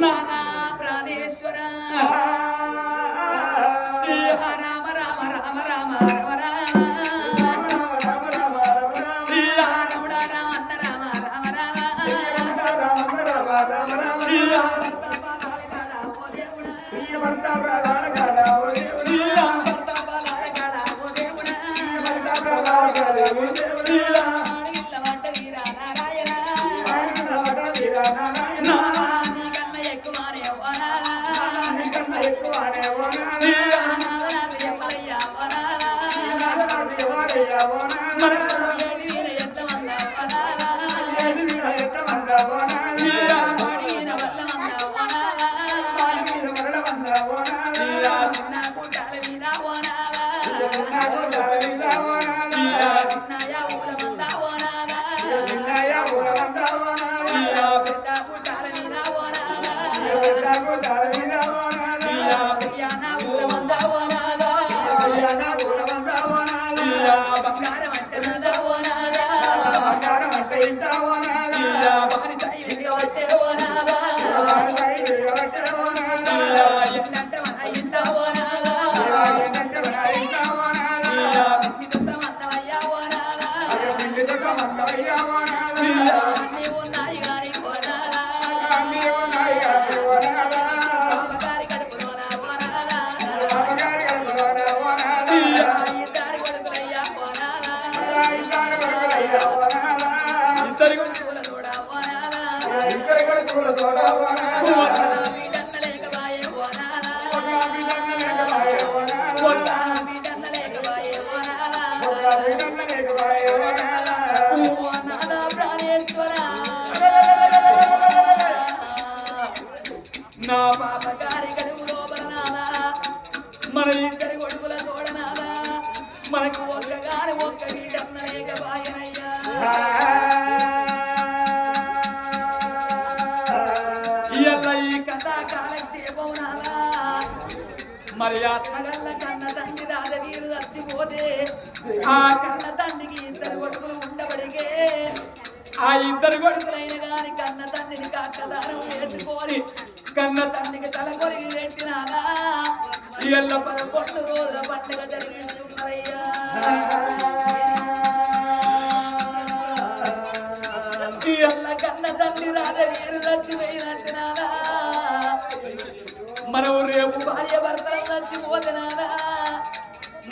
nada. যাব నా పాప గారి గడువు లోపల నాదా మన ఇద్దరి కొడుకుల తోడ నాదా మనకు ఒక్క గాని ఒక్క వీడన్న మరి ఆత్మగల్ల ఆ కన్న తండ్రికి ఇద్దరు కొడుకులు ఉండబడిగే ఆ ఇద్దరు కొడుకులైన కానీ కన్న తండ్రిని కట్టదానం వేసుకొని కన్న తండ్రికి తల కొరిగి పెట్టినారా ఇళ్ళ పదకొండు రోజుల పండుగ జరిగిస్తున్నారయ్యా ఇళ్ళ కన్న తండ్రి రాజు వీరు మనం రేపు భార్య భర్తలు చచ్చిపోతున్నారా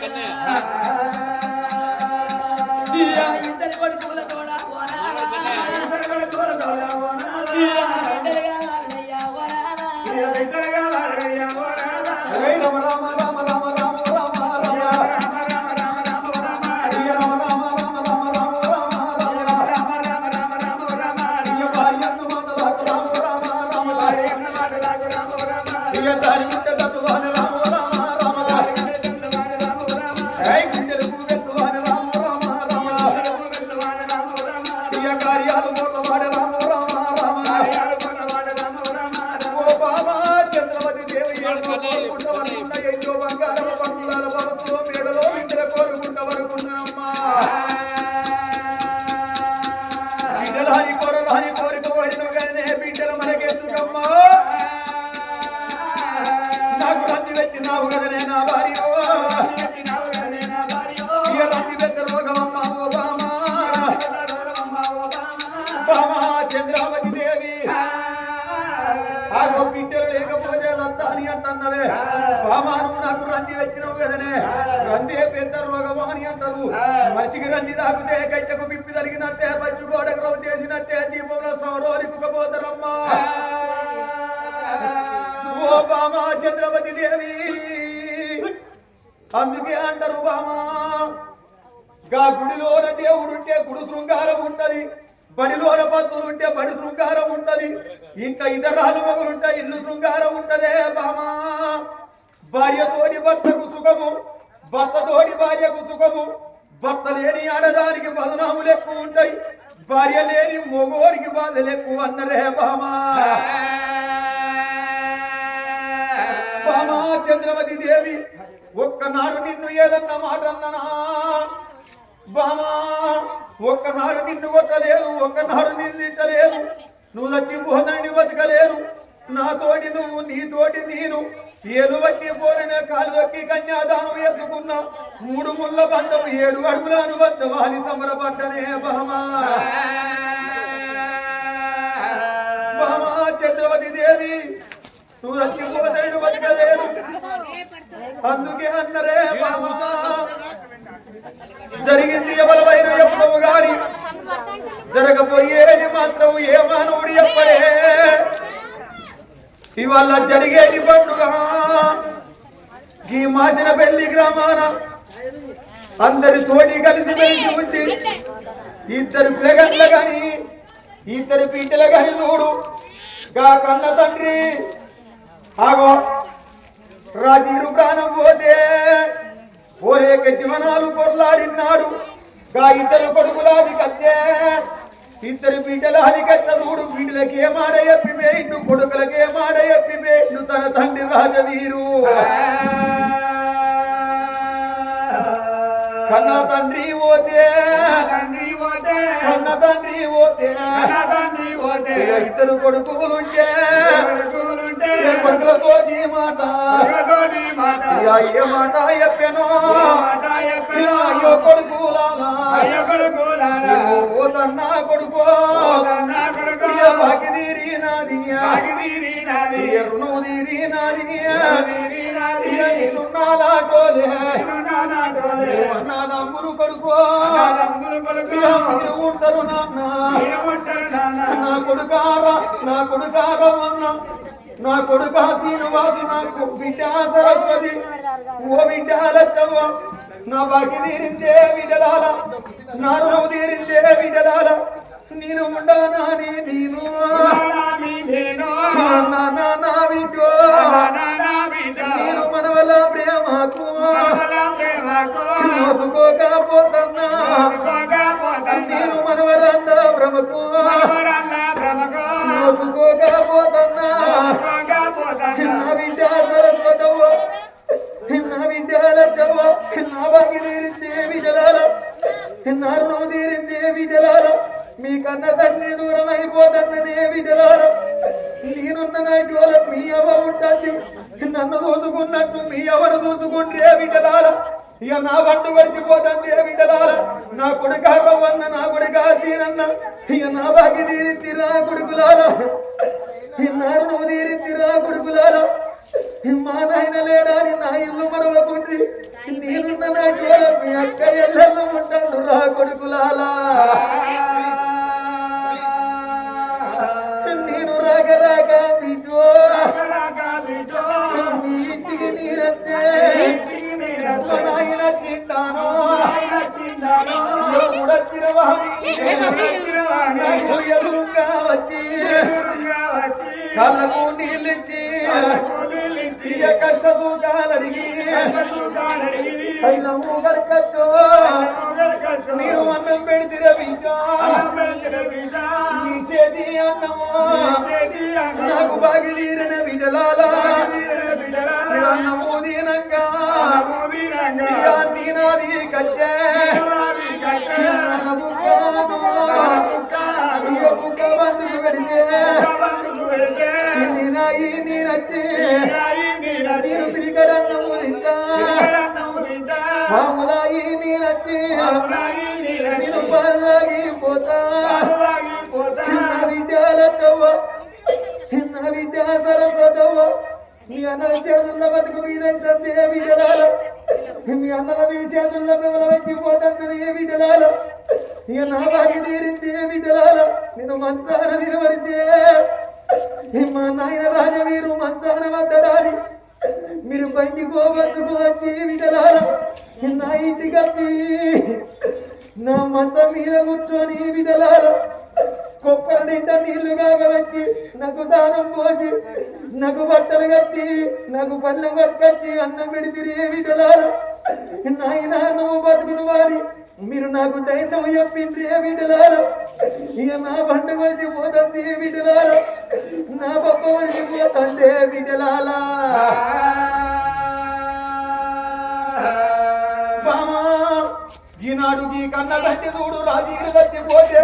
కన్నయ్య ఇద్దరు కొడుకుల చంద్రపతి దేవి. అందుకే అంటారు బామా గా గుడిలోన దేవుడుంటే గుడి శృంగారం ఉంటది బడిలోన భక్తులుంటే బడి శృంగారం ఉంటది ఇంట్లో ఇతరాలు మగులుంటే ఇల్లు శృంగారం ఉంటదే బామా. భార్యతోటి భర్తకు సుఖము భర్తతోటి భార్యకు సుఖము భర్త లేని ఆడదానికి బదనాములు ఎక్కువ ఉంటాయి భార్య లేని మొగోరికి బాధలు ఎక్కువ అన్నరే బామా. బామా చంద్రవతి దేవి ఒక్కనాడు నిన్ను ఏదన్నా మాట అన్ననా? బామా ఒక్కనాడు నిన్ను కొట్టలేదు ఒక్కనాడు నిన్ను తిట్టలేదు నువ్వు చచ్చిపోదని బతకలేరు. నాతోటి నువ్వు నీతోటి నేను. ఏలు బట్టి పోరిన కాలు దక్కి కన్యాదానం ఎత్తుకున్న మూడు ముళ్ళ బంధం ఏడు అడుగుల అనుబంధం అని సంబరపడ్డనే బహమా బహమా చంద్రవతి దేవి నువ్వు చచ్చిపోతాడు బతకలేరు అందుకే అన్నరే బామా జరిగింది ఎవరిపైన ఎప్పుడు గాని. జరగబోయేది మాత్రం ఏ మానవుడు ఎప్పుడే. ఇవాళ జరిగేటి పండుగ. ఈ మాసిన పెళ్ళి గ్రామాన అందరి తోటి కలిసి మెలిసి ఉండి ఇద్దరు పిల్లగండ్ల గాని ఇద్దరు పీటల గాని చూడు. గా కన్న తండ్రి ఆగో. రాజీరు ప్రాణం పోతే ఓరేక జీవనాలు కొర్లాడినాడు గా ఇద్దరు కొడుకులాది కత్తే. ఇద్దరు బిడ్డలాది కత్త చూడు బిడ్డలకే మాడ ఎప్పిపోయిండు కొడుకులకే మాడ ఎప్పిపోయిండు తన తండ్రి రాజవీరు. కన్న తండ్రి పోతే కన్న తండ్రి పోతే ఇద్దరు కొడుకులుంటే ఏ కొడుకులతో మాట. ఇక ఏ మాట. చెప్పాను అయ్యో కొడుకో ఇక బాకి తీరి నాది ఇక రుణం తీరి నాది ఇక నిన్ను నాలాటోలే నాదమ్ములు కొడుకో. ఇక మీరు ఉంటారు నాన్న. నా కొడుకారా నా కొడుకారా అన్న. నా కొడుకు శ్రీనివాసు నాకు బిడ్డ సరస్వతి. ఓ బిడ్డ లచ్చవ్వ నా బాకి తీరిందే బిడ్డలాల నా రుణం తీరిందే బిడ్డలాల. నేను ఉండనాని నేను నా నా నా బిడ్డో నేను మనవల ప్రేమకు నోసుకోకపోతున్నా నేను మనవరన్న భ్రమకు నోసుకోకపోతున్నా నా బిడ్డ సరస్వతవ్వ నా బిడ్డ కన్న తండ్రి దూరం అయిపోతన్ననే బిడ్డలాల నేనున్న నాటి వాళ్ళ మీ అవ్వ ఉంటుంది నన్ను దూసుకున్నట్టు మీ ఎవరు దూసుకుంటే బిడ్డలాల ఇక నా బండు గడిచిపోతుంది బిడ్డలాల నా కొడుక రవ్వన్న నా కొడుక సీనన్న ఇక నా బాకి రా కొడుకులాల నారు నువ్వు తీరిద్దిరా కొడుకులాల మా నాయన లేడాని నా ఇల్లు మరవకుండ్రి నేనున్న నాటి వాళ్ళ మీ అక్క ఎల్లెల్లు ఉంటాను రా కొడుకులాలా నేను రాక రాక బిడ్డో మీ ఇంటికి నీరత్తే మా నాయన తింటాను ఎప్పుడొచ్చిన ఇక కష్ట సుఖాలడిగి కళ్ళము గడకచ్చో. మీరు అన్నం పెడితిర బిడ్డ. నీ చేతి అన్నము. నాకు బాగి తీరిన బిడ్డలాల. అన్నము దీనంగా. అన్నల చేతుల్లో బతుకు మీదైతుంది ఏ బిడ్డలాల మీ అన్నల చేతుల్లో మిమ్మల్ని పెట్టిపోతుంది ఏ బిడ్డలాల ఇక నా బాకి తీరింది ఏ బిడ్డలాల నేను మంచాన నిలబడితే మా నాయన రాజవీరు మంచాన పడ్డడాని మీరు బండి గోబచ్చుకు వచ్చి విడలాల నా ఇంటికి వచ్చి నా మంచం మీద కూర్చొని విధలాలో కొప్పల నిండా నీళ్ళు కాగబెట్టి నాకు దానం పోసి నాకు బట్టలు కట్టి నాకు పళ్ళెం కట్టుకొచ్చి అన్నం పెడితే విడలాల నాయన నువ్వు బతుకును వారి మీరు నాకు దైతం చెప్పిండ్రి ఏ బిడ్డలార ఇక నా బండ కొడిచి పోతుంది ఏ బిడ్డలార నా పప్ప కొడిచి పోతుంది ఏ బిడ్డలాలా ఈనాడు మీ కన్న తండ్రి చూడు రాజీలు తప్పిపోతే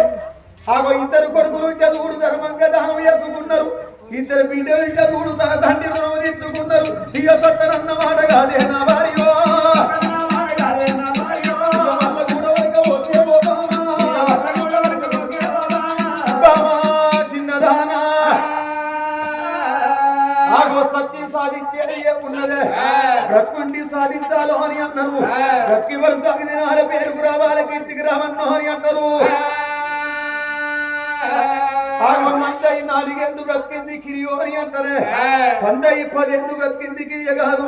ఆగో ఇద్దరు కొడుకులు ఇంట చూడు ధర్మంగా దానం చేసుకున్నారు ఇద్దరు బిడ్డలు ఇంట చూడు తన తండ్రి రుణం తీర్చుకున్నారు ఇక సత్తనన్న మాట కాదే నా భార్య. బ్రతుకుండి సాధించాలో అని అన్నారు బ్రతికి వరుసకి దినాల పేరుకు రావాలి కీర్తికి రావన్నో అని అంటారు. నాలుగెందు బ్రతికింది కిరియో అని అంటారే. పందయి పదెందు బ్రతికింది కిరియ కాదు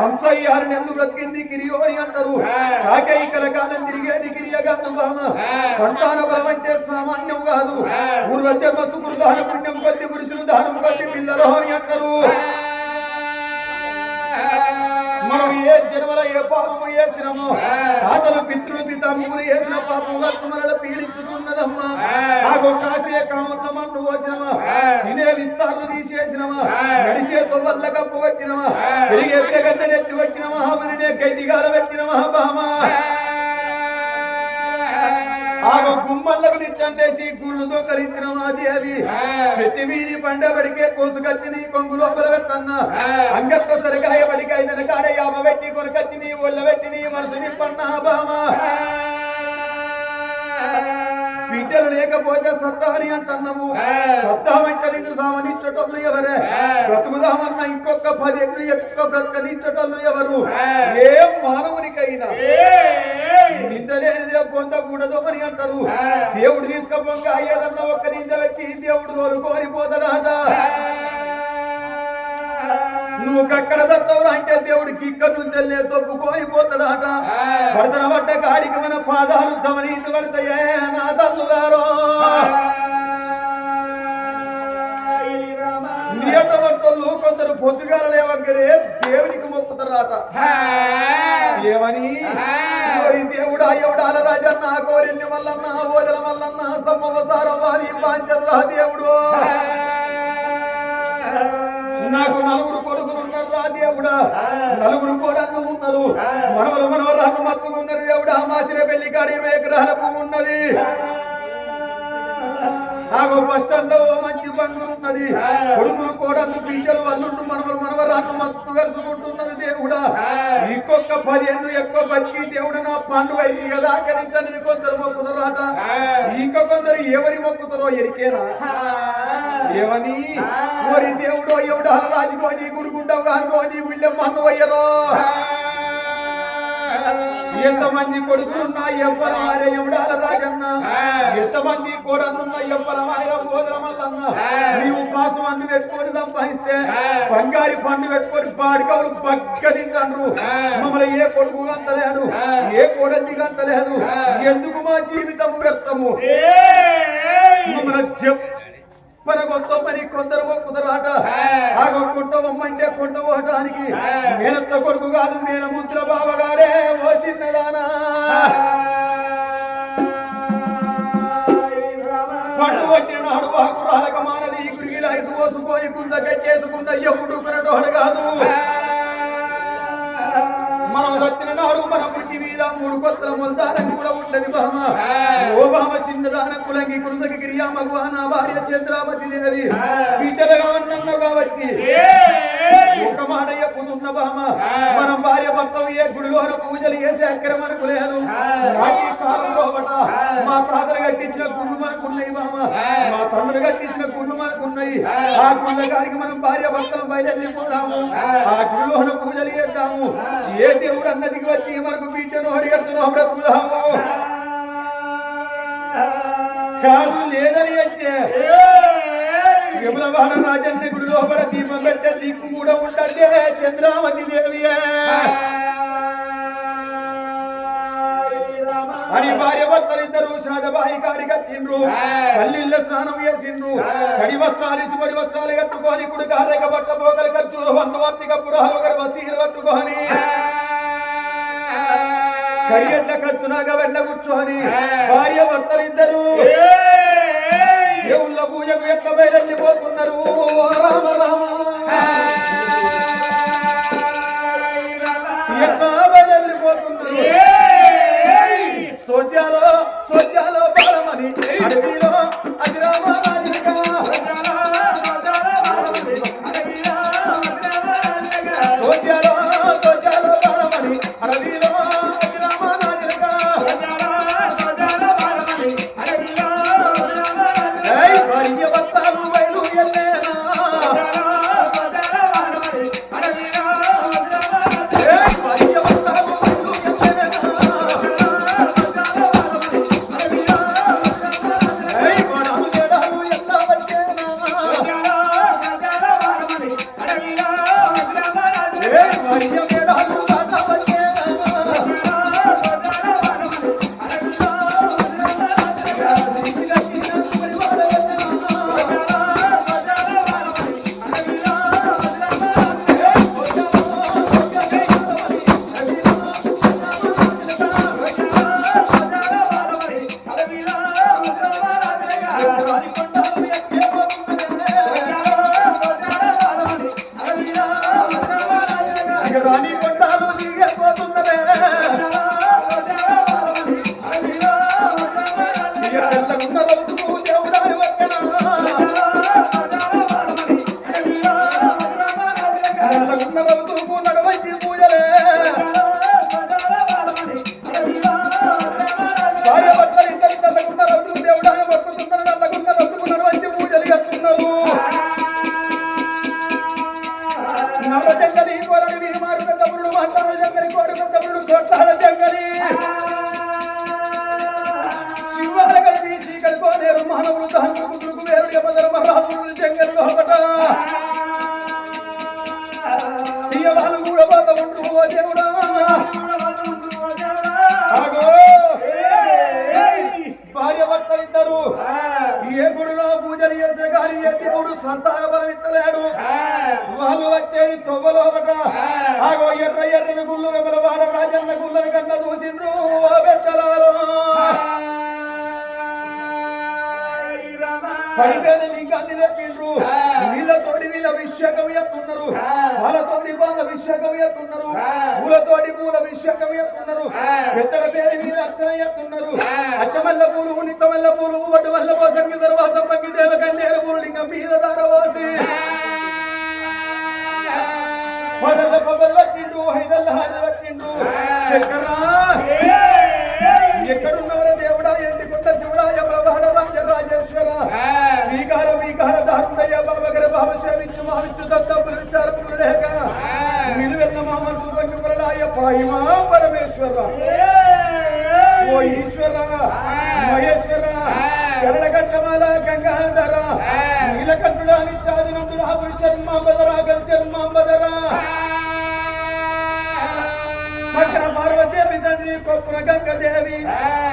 హంసయ్య ఆరునెందు బ్రతికింది కిరియో అని అంటారు. కాకై కలకాలం తిరిగేది కిరియ కాదు బామ. సంతాన బలం అంటే సామాన్యం కాదు పూర్వజన్మ పుణ్యం కొద్ది పురుషులు దానం కొద్ది పిల్లలు అని అంటారు. మనం ఏ జన్మల ఏ పాపము చేసినమో తాతలు పితృలు పితామములు చేసిన పాపము వర్తమల పీడించుతున్నదమ్మా ఆగో కాసే కామన్న మన్ను పోసినమా? తినే విస్తారులు తీసేసినమా? నడిసే తొవ్వల్ల కప్పు పెట్టినమా పెరిగే పిరగన్న నెత్తి కొట్టినమా? ఉరినే గడ్డిగాల పెట్టినమా? బామా? గుమ్మల్లకు నిచ్చండేసి గుళ్ళు దొంగలించిన మా దేవి. చెట్టు వీధి పండబడికే కోసుకొచ్చి నీ కొంగు లోపల పెట్టన్నా అంగట్ల సరిగాయ బడికి ఐదన కాడ యాభ పెట్టి కొనకొచ్చి నీ ఒళ్ళ పెట్టి నీ మనసు నిప్పన్నా బామా బిడ్డలు లేకపోతే సత్తా అని అంటున్నాము సత్తామంటే నిన్ను సామనిచ్చటోళ్ళు ఎవరే? బ్రతుకుదామన్న ఇంకొక పదేళ్ళు ఎక్కువ బ్రతకనిచ్చటోళ్ళు ఎవరు? ఏ. మానవునికైనా. నింద లేనిదే పొందకూడదు అని అంటారు. దేవుడు తీసుకపోగా ఏదన్నా ఒక్క నింద పెట్టి దేవుడు తోలుకొని నువ్వు కక్కడ దత్తవురా అంటే దేవుడికి ఇక్కడ నుంచి తొప్పుకొని పోతాడాట పడతన పడ్డ కాడికి మన పాదాలు తమనీతి పడతాయే నా తల్లుగారో. నియటవంతులు కొందరు పొద్దుగాల లేవగానే దేవునికి మొక్కుతారట. ఏమని? ఓరి దేవుడా ఎవడాల రాజన్న కోరిల్ని మల్లన్న ఓదల మల్లన్న సమ్మవసారం వారి పాంచర్రా దేవుడు. నాకు నలుగురు కొడుకులు దేవుడా? నలుగురు కోడన్ను ఉన్నారు మనవరు మనవరాన్ని మత్తుకున్నారు దేవుడా. మాసిన పెళ్ళి కాడి ఇరవై ఎకరాల పువ్వు ఉన్నది. ఆగో బస్ స్టాండ్లో మంచి బంగులు ఉన్నది. కొడుకులు కోడళ్ళు పింఛలు వల్లుండు మనవరు మనవరాన్ని మత్తు కలుసుకుంటున్నారు దేవుడా. ఇంకొక పదిహేను ఎక్కువ బతికి దేవుడు నా పండుగ కదా తింటానని కొందరు మొక్కుతారాట. ఇంకా కొందరు ఎవరి మొక్కుతారో ఎరికేనా? ఏమని? ఓరి దేవుడో ఎవడు రాజుకో నీ గుడుకుంటావు కానుకో నీ గుళ్ళెం మన్ను అయ్యరో. ఎంతమంది కొడుకులున్నా ఎవ్వరమారే ఎవడాల రాజన్న? ఎంతమంది కోడలున్నా ఎవ్వరమారే బోధన మల్లన్న? నీవు పాసు అన్ను పెట్టుకొని సంపాదిస్తే బంగారి పండు పెట్టుకొని పాడికవులు బగ్గ తింటాండ్రు. మమ్మల్ని ఏ కొడుకు అంతలేడు ఏ కోడలి అంతలేదు ఎందుకు మా జీవితం వ్యర్థము? మమ్మల్ని చెప్ మన పని కొందరు మొక్కుదరాట ఆగో కొంటవమ్మంటే కొంటవటానికి మేనత్త కొడుకు కాదు మేన ముద్ర బావగాడే ఓ చిన్నదానా పండు పట్టిన నాడు వాకు రాలక మానది గురిగిల ఐసు పోసుకొని కుంద కట్టేసుకున్న ఎప్పుడు కొనటోడు కాదు. మనం వచ్చిన నాడు మన పుట్టి మీద మూడు కొత్తల మొలదానం కూడా ఉండదు బామ ఓ బామ చిన్నదాన కులంగి కురుసకి గిరియా మగువాన భార్య చంద్రావతి దేవి బిడ్డలుగా ఉన్నావు కాబట్టి. ఒక మాట చెప్పుతున్న బామ మనం భార్య భర్తలు ఏ గుడిలోన పూజలు చేసే అక్కర మనకు లేదు మా తాతలు కట్టించిన గుళ్ళు మనకు ఉన్నాయి బామ మా తండ్రులు కట్టించిన గుళ్ళు మనకు ఉన్నాయి ఆ గుళ్ళ కాడికి మనం భార్య భర్తలు బయలుదేరిపోదాము ఆ గుడిలోన పూజలు చేద్దాము. ఏ దేవుడు అన్నదికి వచ్చి మనకు బిడ్డను అడిగడుతున్నాం బ్రతుకుదాము. కాదు లేదని అంటే విమలవాడ రాజన్న గుడి లోపల దీపం పెట్టే దిక్కు కూడా ఉండదే చంద్రావతి దేవియే అని భార్య భర్తలిద్దరు శాదబాయి కాడికి వచ్చిండ్రు. చల్లిళ్ళ స్నానం చేసిండ్రు. తడి వస్త్రాలు ఇసి పొడి వస్త్రాలు కట్టుకొని కుడి కారేక పక్క పోకలు ఖర్చూరు వంద వర్తిక పురాలు ఒకరు బస్తీలు పట్టుకొని కరియట్ల కత్తునాగా వెన్న కూర్చొని భార్య భర్తలిద్దరు దేవుళ్ళ పూజకు ఎట్ల బయలుపోతున్నారు రామ రామ. పెద్దల పేరు మీద అర్చన ఎత్తున్నారు అచ్చమల్ల పూలు నిత్తమల్ల పూలు వడ్డు వల్ల పోసంగి దర్వాసం పక్కి దేవ కన్నేరు పూలు లింగం మీద దారవాసి మొదల పబ్బలు పట్టిండ్రు ఐదల్ల హాజరు పట్టిండ్రు. శంకరా ఎక్కడున్నవర దేవుడా ఎండికొండ శివుడా యమలవాడ రాజరాజేశ్వర శ్రీకార వీకార దారుండయ్య బాబగర బాబ సేవించు మావించు దత్తపులు విచారములు లేక నిలువెన్న మా మనసు పంగి ప్రళాయ పాహిమా పరమేశ్వర. ఓ ఈశ్వర మహేశ్వర గరళగట్టమాల గంగాధర నీలకంఠుడా నిత్యాది చర్మాంబదరా గల్ చర్మాంబదరా. మకర పార్వదేవి తండ్రి కొప్పున గంగదేవి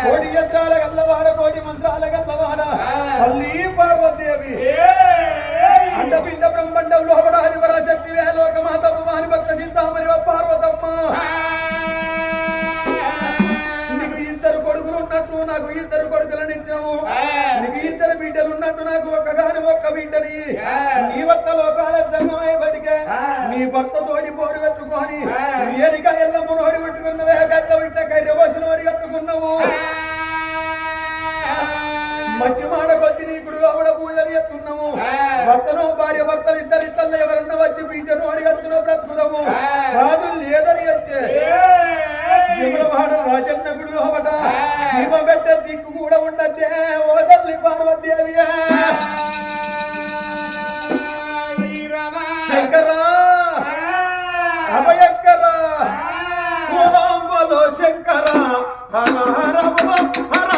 కోటి యంత్రాల గల్లవాడ కోటి మంత్రాల గల్లవాడ తల్లి పార్వదేవి అండపిండ బ్రహ్మండం లోపడాది పరాశక్తి శక్తి లోకమాత భవాని భక్త చింతామణి పార్వతమ్మ నాకు ఇద్దరు కొడుకులను ఇచ్చావు నీకు ఇద్దరు బిడ్డలు ఉన్నట్టు నాకు ఒక్కగాని ఒక్క బిడ్డని. నీ భర్త లోకాల జంగమై బతికే. నీ భర్త తోడి పోరు పెట్టుకొని ఏరిక ఎల్లమ్మ నోడి పెట్టుకున్నవే గడ్డ విట్ట కర్రె పోసిన వాడి కట్టుకున్నావు. మంచి మాట కొద్ది నీ గుడి లోపల పూజలు ఎత్తున్నాము భర్తను భార్య భర్తలు ఇద్దరు ఇట్లలో ఎవరన్నా వచ్చి బిడ్డను అడిగడుతున్నా బ్రతుకుదాము కాదు లేదని వచ్చే యమునవాడ రాజన్న గుడి దీపం పెట్టే దిక్కు కూడా ఉండద్దే. ఓ తల్లి పార్వతీదేవి శంకర బలో శంకర. హర హర హర